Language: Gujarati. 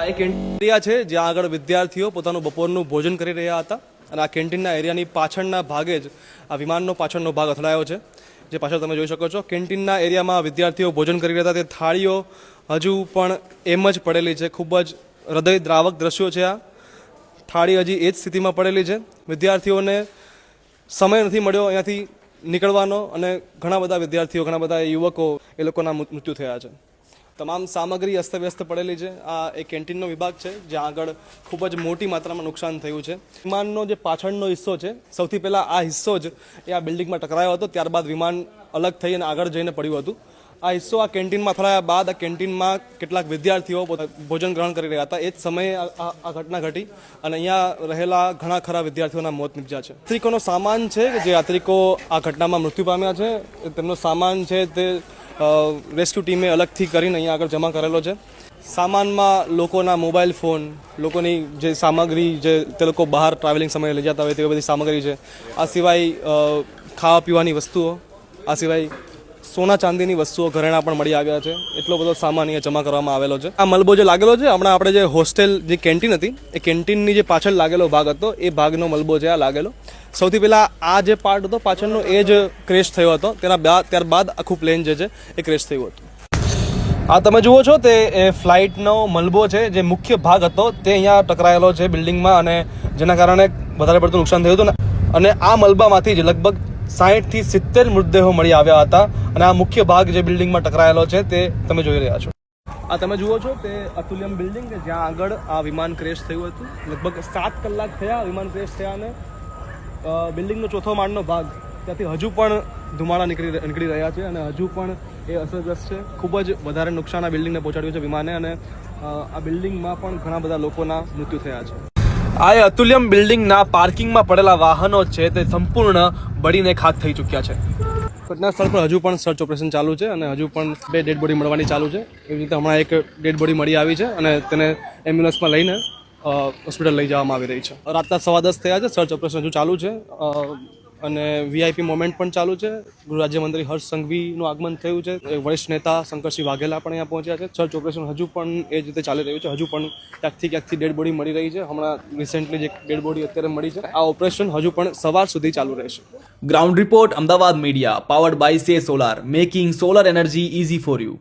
આ એક એરિયા છે, જ્યાં આગળ વિદ્યાર્થીઓ પોતાનું બપોરનું ભોજન કરી રહ્યા હતા અને આ કેન્ટીનના એરિયાની પાછળના ભાગે જ આ વિમાનનો પાછળનો ભાગ અથડાયો છે. જે પાછળ તમે જોઈ શકો છો, કેન્ટીનના એરિયામાં વિદ્યાર્થીઓ ભોજન કરી રહ્યા હતા. તે થાળીઓ હજુ પણ એમ જ પડેલી છે. ખૂબ જ હૃદય દ્રાવક દ્રશ્યો છે આ. થાળી હજી એ જ સ્થિતિમાં પડેલી છે. વિદ્યાર્થીઓને સમય નથી મળ્યો અહીંયાથી નીકળવાનો અને ઘણા બધા વિદ્યાર્થીઓ, ઘણા બધા યુવકો એ લોકોના મૃત્યુ થયા છે. તમામ સામગ્રી અસ્તવ્યસ્ત પડેલી છે. આ એક કેન્ટીનનો વિભાગ છે, જ્યાં આગળ ખૂબ જ મોટી માત્રામાં નુકસાન થયું છે. વિમાનનો જે પાછળનો હિસ્સો છે, સૌથી પહેલાં આ હિસ્સો જ એ આ બિલ્ડિંગમાં ટકરાયો હતો, ત્યારબાદ વિમાન અલગ થઈ અને આગળ જઈને પડ્યું હતું. આ હિસ્સો આ કેન્ટીનમાં અથડાયા બાદ આ કેન્ટીનમાં કેટલાક વિદ્યાર્થીઓ ભોજન ગ્રહણ કરી રહ્યા હતા. એ જ સમયે આ- ઘટના ઘટી અને અહીંયા રહેલા ઘણા ખરા વિદ્યાર્થીઓના મોત નીપજ્યા છે. યાત્રિકોનો સામાન છે કે જે યાત્રિકો આ ઘટનામાં મૃત્યુ પામ્યા છે, તેમનો સામાન છે તે રેસ્ક્યુ ટીમે અલગથી કરીને અહીંયા આગળ જમા કરેલો છે. સામાનમાં લોકોના મોબાઈલ ફોન લોકોની જે સામગ્રી જે તે લોકો બહાર ટ્રાવેલિંગ સમયે લઈ જતા હોય તેવી બધી સામગ્રી છે. આ સિવાય ખાવા પીવાની વસ્તુઓ, આ સિવાય સોના ચાંદીની વસ્તુઓ ઘરેણા પણ મળી આવ્યા છે. એટલો બધો સામાન અહીંયા જમા કરવામાં આવેલો છે. આ મલબો જે લાગેલો છે, હમણાં આપણે જે હોસ્ટેલ, જે કેન્ટીન હતી, એ કેન્ટીનની જે પાછળ લાગેલો ભાગ હતો, એ ભાગનો મલબો છે આ લાગેલો. સૌથી પહેલાં આ જે પાર્ટ હતો, પાછળનો એ જ ક્રેશ થયો હતો. તેના ત્યારબાદ આખું પ્લેન જે છે, એ ક્રેશ થયું હતું. આ તમે જુઓ છો, તે એ ફ્લાઇટનો મલબો છે, જે મુખ્ય ભાગ હતો, તે અહીંયા ટકરાયેલો છે બિલ્ડિંગમાં અને જેના કારણે વધારે પડતું નુકસાન થયું હતું અને આ મલબામાંથી જ લગભગ સાહીઠથી સિત્તેર મૃતદેહો મળી આવ્યા હતા અને આ મુખ્ય ભાગ જે બિલ્ડિંગમાં ટકરાયેલો છે તે તમે જોઈ રહ્યા છો. આ તમે જુઓ છો તે અતુલ્યમ બિલ્ડિંગ કે જ્યાં આગળ આ વિમાન ક્રેશ થયું હતું. લગભગ સાત કલાક થયા વિમાન ક્રેશ થયા અને બિલ્ડિંગનો ચોથો માળનો ભાગ. ત્યાંથી હજુ પણ ધુમાડા નીકળી નીકળી રહ્યા છે અને હજુ પણ એ અસરગ્રસ્ત છે. ખૂબ જ વધારે નુકસાન આ બિલ્ડિંગને પહોંચાડ્યું છે વિમાને અને આ બિલ્ડિંગમાં પણ ઘણા બધા લોકોના મૃત્યુ થયા છે. આ અતુલ્યમ બિલ્ડિંગના પાર્કિંગમાં પડેલા વાહનો છે, તે સંપૂર્ણ બળીને ખાક થઈ ચૂક્યા છે. ઘટના સ્થળ પર હજુ પણ સર્ચ ઓપરેશન ચાલુ છે અને હજુ પણ બે ડેડ બોડી મળવાની ચાલુ છે. એવી રીતે હમણાં એક ડેડ બોડી મળી આવી છે અને તેને એમ્બ્યુલન્સમાં લઈને હોસ્પિટલ લઈ જવામાં આવી રહી છે. રાતના સવા દસ થયા છે, સર્ચ ઓપરેશન હજુ ચાલુ છે. અને વીઆઈપી મોમેન્ટ પણ ચાલુ છે. ગૃહ રાજ્યમંત્રી હર્ષ સંઘવીનું આગમન થયું છે. વરિષ્ઠ નેતા શંકરસિંહ વાઘેલા પણ અહીંયા પહોંચ્યા છે. સર્ચ ઓપરેશન હજુ પણ એ જ રીતે ચાલી રહ્યું છે. હજુ પણ ક્યાંકથી ક્યાંકથી ડેડ બોડી મળી રહી છે. હમણાં રિસેન્ટલી જે ડેડ બોડી અત્યારે મળી છે. આ ઓપરેશન હજુ પણ સવાર સુધી ચાલુ રહેશે. Ground report Ahmedabad media powered by સે solar making solar energy easy for you